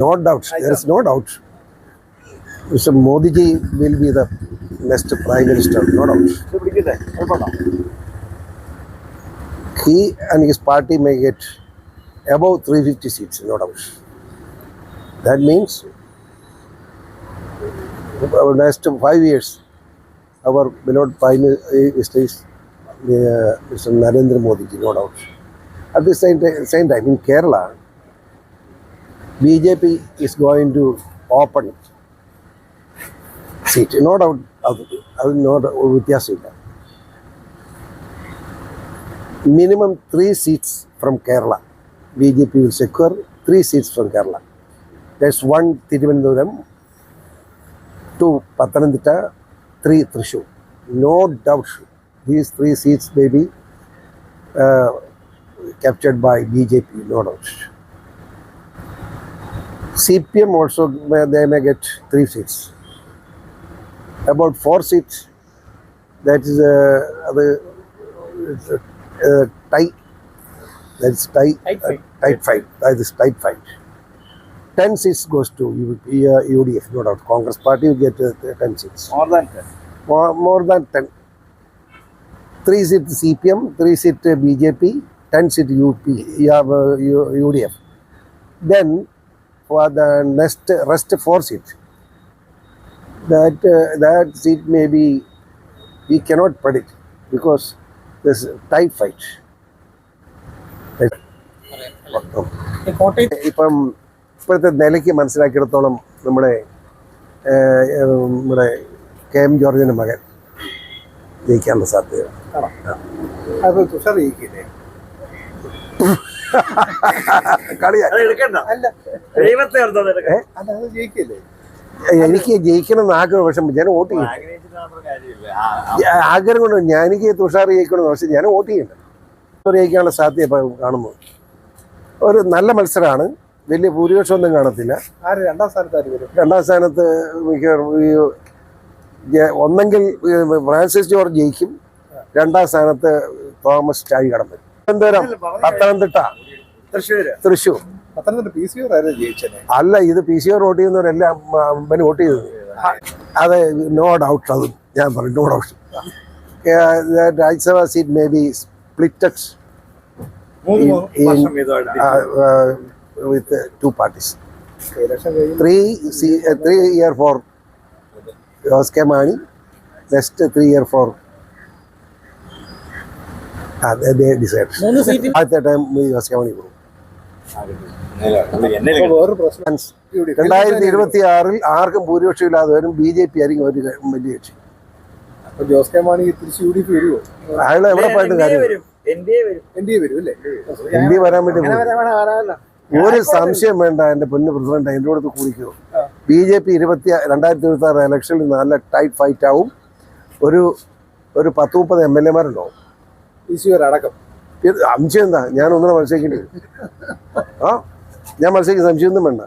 No doubt. There is no doubt. Mr. Modi ji will be the next Prime Minister. No doubt. He and his party may get above 350 seats. No doubt. That means our next five years, our beloved Prime Minister is uh, Mr. Narendra Modi ji. No doubt. At the same same time in Kerala. BJP is going to open seat. No doubt. അത് അത് no വ്യത്യാസമില്ല minimum three seats from Kerala. BJP will secure three seats from Kerala. That's one Thiruvananthapuram, two Pathanamthitta, three Thrissur. No doubt these three seats may be uh, captured by BJP, no doubt. CPM also, may- they may get three seats. About four seats, that is uh, the uh, tie. That's tie. Tight fight. Uh, tight fight. That is tight fight. Ten seats goes to U- uh, UDF, no doubt. Congress party will get uh, ten seats. More than ten More, more than ten. Three seat CPM, three seat uh, BJP, ten seat UP, you have, uh, U- UDF. Then for the next rest four seat, that uh, that seat may be we cannot predict because this tight fight. ഇപ്പം ഇപ്പോഴത്തെ നിലയ്ക്ക് മനസ്സിലാക്കിയിടത്തോളം നമ്മുടെ നമ്മുടെ K M ജോർജിന്റെ മകൻ ജയിക്കാനുള്ള സാധ്യത തുഷാർ ജയിക്കില്ലേ കളിയാ ദൈവത്തെ ജയിക്കില്ലേ? എനിക്ക് ജയിക്കണം എന്ന് ആഗ്രഹം പക്ഷെ ഞാൻ വോട്ട് ചെയ്യും. ആഗ്രഹം കൊണ്ട് ഞാൻ എനിക്ക് തുഷാർ ജയിക്കണം പക്ഷെ ഞാൻ വോട്ട് ചെയ്യണ്ട. തുഷാർ ജയിക്കാനുള്ള സാധ്യത കാണുന്നു. ഒരു നല്ല മത്സരമാണ് വലിയ ഭൂരിപക്ഷമൊന്നും കാണത്തില്ല. ആര് രണ്ടാം സ്ഥാനത്ത് രണ്ടാം സ്ഥാനത്ത് മിക്കവാറും ഈ ഒന്നെങ്കിൽ ഫ്രാൻസിസ് ജോർജ് ജയിക്കും. രണ്ടാം സ്ഥാനത്ത് തോമസ് ചാഴി കടം വരും. തിരുവനന്തപുരം പത്തനംതിട്ട. തൃശ്ശൂര്. തൃശ്ശൂർ. പത്തനംതിട്ട പി സി ജയിച്ചത്? അല്ല ഇത് പി സി ഒ വോട്ട് ചെയ്യുന്നവരെല്ലാം പിന്നെ വോട്ട് ചെയ്തത്. അതെ നോ ഡൗട്ട് അത് ഞാൻ പറയും no doubt Rajya Sabha seat may be splitted with two parties three three year for Jose K Mani next three year for time Jose K Mani പോകും. ഇവിടെ രണ്ടായിരത്തി ഇരുപത്തി ആറിൽ ആർക്കും ഭൂരിപക്ഷം ഇല്ലാതെ വരും. ബി ജെ പി ആയിരിക്കും ഒരു വലിയ കക്ഷി. അപ്പൊ ജോസ് കെ മാണി തിരിച്ച് യു ഡി പി വരുമോ അയാൾ എവിടെ പോയിട്ട് കാര്യം എൻ ഡി വരാൻ വേണ്ടി. ഒരു സംശയം വേണ്ട എന്റെ പൊന്നു പ്രസിഡന്റ് അതിന്റെ കൂടെ കൂടിക്കോ. ബി ജെ പി ഇരുപത്തി രണ്ടായിരത്തി ഇരുപത്തി ആറ് ഇലക്ഷനിൽ നല്ല ടൈറ്റ് ഫൈറ്റ് ആവും. ഒരു ഒരു പത്ത് മുപ്പത് എം എൽ എമാരുണ്ടാവും അടക്കം. സംശയം എന്താ? ഞാൻ ഒന്നിനെ മത്സരിക്കേണ്ടി ആ? ഞാൻ മത്സരിക്കുന്ന സംശയമൊന്നും വേണ്ട.